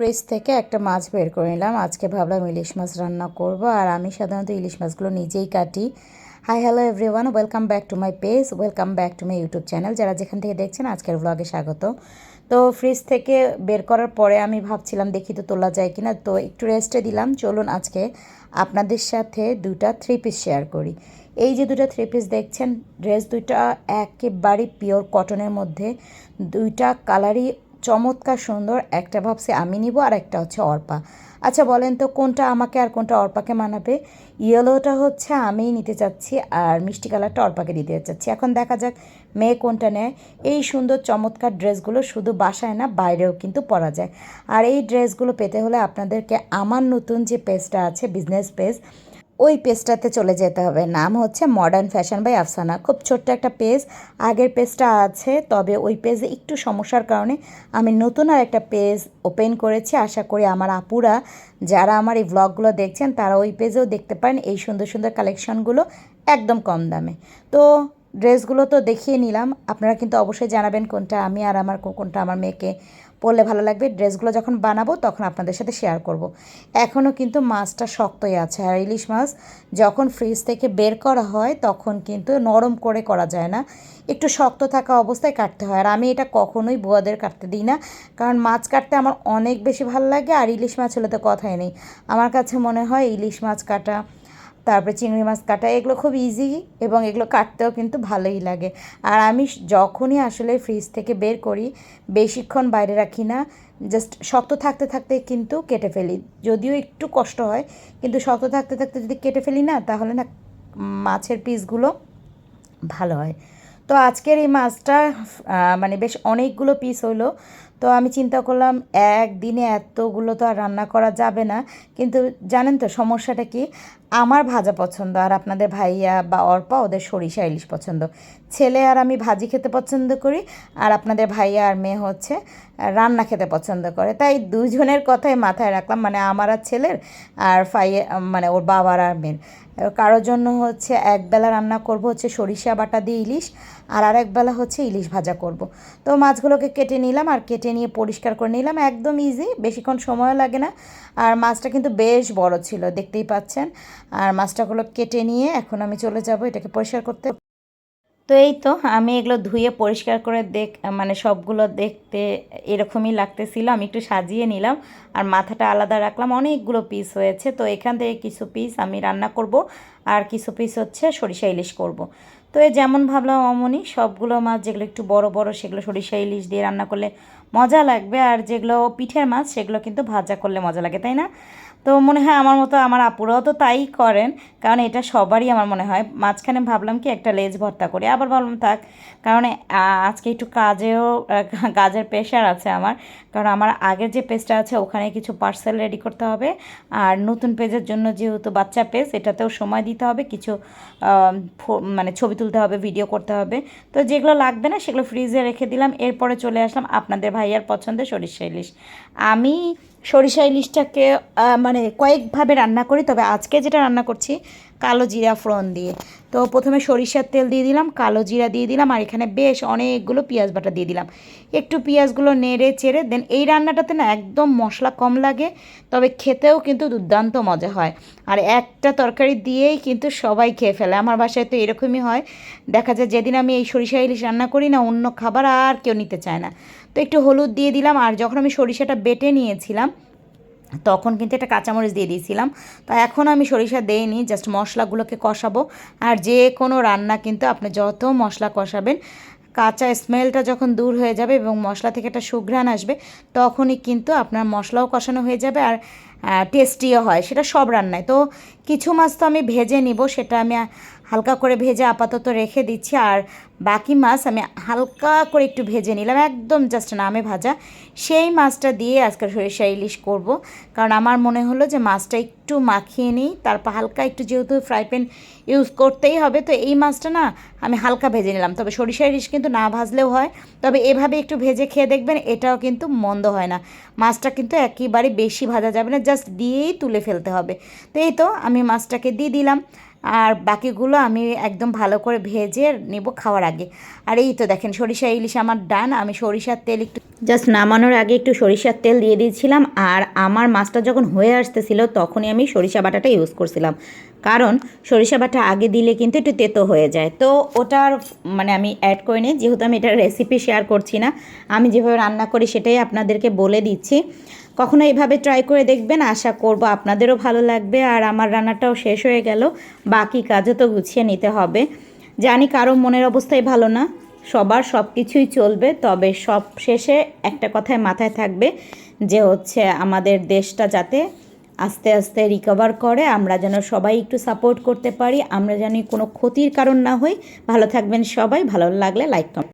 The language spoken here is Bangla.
ফ্রিজ থেকে একটা মাছ বের করে নিলাম। আজকে ভাবলাম ইলিশ মাছ রান্না করব, আর আমি সাধারণত ইলিশ মাছগুলো নিজেই কাটি। Hi hello everyone welcome back to my page welcome back to my YouTube channel যারা যেখান থেকে দেখছেন, আজকের ব্লগে স্বাগত। তো ফ্রিজ থেকে বের করার পরে আমি ভাবছিলাম, দেখি তো তোলা যায় কিনা। তো একটু রেস্টে দিলাম। চলুন আজকে আপনাদের সাথে দুটা থ্রি পিস শেয়ার করি। এই যে দুটো থ্রি পিস দেখছেন ড্রেস দুইটা একেবারে পিওর কটনের মধ্যে, দুইটা কালারই চমৎকার, সুন্দর। একটা ভাবছি আমি নিব আর একটা হচ্ছে অর্পা। আচ্ছা বলেন তো, কোনটা আমাকে আর কোনটা অর্পাকে মানাবে? ইয়েলোটা হচ্ছে আমিই নিতে চাচ্ছি, আর মিষ্টি কালারটা অর্পাকে দিতে চাচ্ছি। এখন দেখা যাক মেয়ে কোনটা নেয়। এই সুন্দর, চমৎকার ড্রেসগুলো শুধু বাসায় না, বাইরেও কিন্তু পরা যায়। আর এই ড্রেসগুলো পেতে হলে আপনাদেরকে আমার নতুন যে পেজটা আছে, বিজনেস পেজ ওই পেজটাতে চলে যেতে হবে। নাম হচ্ছে মডার্ন ফ্যাশন বাই আফসানা খুব ছোট্ট একটা পেজ। আগের পেজটা আছে, তবে ওই পেজে একটু সমস্যার কারণে আমি নতুন আর একটা পেজ ওপেন করেছি। আশা করি আমার আপুরা, যারা আমার এই ব্লগগুলো দেখছেন, তারা ওই পেজেও দেখতে পারেন। এই সুন্দর সুন্দর কালেকশনগুলো একদম কম দামে। তো ড্রেসগুলো তো দেখিয়ে নিলাম। আপনারা কিন্তু অবশ্যই জানাবেন কোনটা আমি আর আমার কোনটা আমার মেয়েকে পরলে ভালো লাগবে। ড্রেসগুলো যখন বানাবো, তখন আপনাদের সাথে শেয়ার করব। এখনও কিন্তু মাছটা শক্তই আছে, আর ইলিশ মাছ যখন ফ্রিজ থেকে বের করা হয়, তখন কিন্তু নরম করে করা যায় না। একটু শক্ত থাকা অবস্থায় কাটতে হয়, আর আমি এটা কখনোই বুয়াদের কাটতে দিই না। কারণ মাছ কাটতে আমার অনেক বেশি ভালো লাগে, আর ইলিশ মাছ হলে তো কথাই নেই। আমার কাছে মনে হয় ইলিশ মাছ কাটা তারপরে চিংড়ি মাছ কাটা, এগুলো খুব ইজি এবং এগুলো কাটতেও কিন্তু ভালোই লাগে। আর আমি যখনই আসলে ফ্রিজ থেকে বের করি, বেশিক্ষণ বাইরে রাখি না জাস্ট শক্ত থাকতে থাকতে কিন্তু কেটে ফেলি। যদিও একটু কষ্ট হয়, কিন্তু শক্ত থাকতে থাকতে যদি কেটে ফেলি না, তাহলে না মাছের পিসগুলো ভালো হয়। তো আজকের এই মাছটা মানে বেশ অনেকগুলো পিস হলো। তো আমি চিন্তা করলাম, একদিনে এতগুলো তো আর রান্না করা যাবে না। কিন্তু জানেন তো সমস্যাটা কি? আমার ভাজা পছন্দ আর আপনাদের ভাইয়া বা অর্পা ওদের সরিষা ইলিশ পছন্দ। ছেলে আর আমি ভাজি খেতে পছন্দ করি আর আপনাদের ভাইয়া আর মেয়ে হচ্ছে রান্না খেতে পছন্দ করে। তাই দুজনের কথাই মাথায় রাখলাম মানে আমার আর ছেলের আর ফাইয়ে মানে ওর বাবার আর মেয়ের। কারোর জন্য হচ্ছে একবেলা রান্না করব হচ্ছে সরিষা বাটা দিয়ে ইলিশ আর আরেক বেলা হচ্ছে ইলিশ ভাজা করব। তো মাছগুলোকে কেটে নিলাম আর কেটে নিয়ে পরিষ্কার করে নিলাম, একদম ইজি বেশিক্ষণ সময়ও লাগে না। আর মাছটা কিন্তু বেশ বড় ছিল, দেখতেই পাচ্ছেন। আর মাছটাগুলো কেটে নিয়ে এখন আমি চলে যাব এটাকে পরিষ্কার করতে। তো এই তো আমি এগুলো ধুয়ে পরিষ্কার করে দেখ মানে সবগুলো দেখতে এরকমই লাগতেছিল। আমি একটু সাজিয়ে নিলাম আর মাথাটা আলাদা রাখলাম। অনেকগুলো পিস হয়েছে, তো এখান থেকে কিছু পিস আমি রান্না করব আর কিছু পিস হচ্ছে সরিষা ইলিশ করব। তো যেমন ভাবলাম অমনি সবগুলো মাছ যেগুলো একটু বড় বড় সেগুলো সরিষা ইলিশ দিয়ে রান্না করলে মজা লাগবে আর যেগুলো পিঠের মাছ, সেগুলো কিন্তু ভাজা করলে মজা লাগে, তাই না? তো মনে হয় আমার মতো আমার আপুরাও তো তাই করেন, কারণ এটা সবারই আমার মনে হয়। মাঝখানে ভাবলাম কি একটা লেজ ভর্তা করি, আবার ভাবলাম থাক, কারণ আজকে একটু কাজেও কাজের প্রেশার আছে আমার, কারণ আমার আগের যে পেজটা আছে ওখানে কিছু পার্সেল রেডি করতে হবে, আর নতুন পেজের জন্য যেহেতু বাচ্চা পেজ এটাতেও সময় দিতে হবে, কিছু মানে ছবি তুলতে হবে ভিডিও করতে হবে, তো যেগুলো লাগবে না সেগুলো ফ্রিজে রেখে দিলাম, এরপরে চলে আসলাম আপনাদের ভাইয়ার পছন্দের সরিষা ইলিশ আমি সরিষা ইলিশটাকে মানে কয়েকভাবে রান্না করি, তবে আজকে যেটা রান্না করছি, কালো জিরা ফোড়ন দিয়ে। তো প্রথমে সরিষার তেল দিয়ে দিলাম, কালো জিরা দিয়ে দিলাম, আর এখানে বেশ অনেকগুলো পেঁয়াজ বাটা দিয়ে দিলাম। একটু পেঁয়াজগুলো নেড়ে চেড়ে, দেন এই রান্নাটাতে না একদম মশলা কম লাগে, তবে খেতেও কিন্তু দুর্দান্ত মজা হয়। আর একটা তরকারি দিয়েই কিন্তু সবাই খেয়ে ফেলে। আমার বাসায় তো এরকমই হয়। দেখা যায় যেদিন আমি এই সরিষা ইলিশ রান্না করি না, অন্য খাবার আর কেউ নিতে চায় না। তো একটু হলুদ দিয়ে দিলাম, আর যখন আমি সরিষাটা বেটে নিয়েছিলাম তখন কিন্তু একটা কাঁচামরিচ দিয়ে দিয়েছিলাম। তো এখন আমি সরিষা দেইনি জাস্ট মশলাগুলোকে কষাবো। আর যে কোনো রান্না কিন্তু আপনি যত মশলা কষাবেন, কাঁচা স্মেলটা যখন দূর হয়ে যাবে এবং মশলা থেকে একটা সুঘ্রাণ আসবে, তখনই কিন্তু আপনার মশলাও কষানো হয়ে যাবে আর টেস্টিও হয়। সেটা সব রান্নায়। তো কিছু মাছ তো আমি ভেজে নিব, সেটা আমি হালকা করে ভেজে আপাতত রেখে দিচ্ছি। আর বাকি মাছ আমি হালকা করে একটু ভেজে নিলাম, একদম জাস্ট নামে ভাজা। সেই মাছটা দিয়ে আজকে সরিষা ইলিশ করব, কারণ আমার মনে হলো যে মাছটা একটু মাখিয়ে নিই, তারপর হালকা একটু যেহেতু ফ্রাই প্যান ইউজ করতেই হবে, তো এই মাছটা না আমি হালকা ভেজে নিলাম। তবে সরিষা ইলিশ কিন্তু না ভাজলেও হয়, তবে এভাবে একটু ভেজে খেয়ে দেখবেন এটাও কিন্তু মন্দ হয় না। মাছটা কিন্তু একেবারে বেশি ভাজা যাবে না জাস্ট দিয়েই তুলে ফেলতে হবে। তো এই তো আমি মাছটাকে দিয়ে দিলাম। আর বাকিগুলো আমি একদম ভালো করে ভেজে নেব খাওয়ার আগে। আর এই তো দেখেন সরিষা, ইলিশ আমার ডান, আমি সরিষার তেল একটু জাস্ট নামানোর আগে একটু সরিষার তেল দিয়ে দিয়েছিলাম আর আমার মাছটা যখন হয়ে আসতেছিল তখনই আমি সরিষা বাটাটা ইউজ করছিলাম। কারণ সরিষা বাটা আগে দিলে কিন্তু একটু তেতো হয়ে যায়। তো ওটার মানে আমি অ্যাড করে নিই, যেহেতু আমি এটার রেসিপি শেয়ার করছি না, আমি যেভাবে রান্না করি সেটাই আপনাদেরকে বলে দিচ্ছি। কখনো এভাবে ট্রাই করে দেখবেন? আশা করব আপনাদেরও ভালো লাগবে। আর আমার রান্নাটাও শেষ হয়ে গেল। বাকি কাজও তো গুছিয়ে নিতে হবে। জানি কারও মনের অবস্থাই ভালো না। সবার সব কিছুই চলবে। তবে সব শেষে একটা কথায় মাথায় থাকবে যে হচ্ছে আমাদের দেশটা যাতে আস্তে আস্তে রিকভার করে। আমরা যেন সবাই একটু সাপোর্ট করতে পারি। আমরা যেন কোনো ক্ষতির কারণ না হই। ভালো থাকবেন সবাই। ভালো লাগলে লাইক কমেন্ট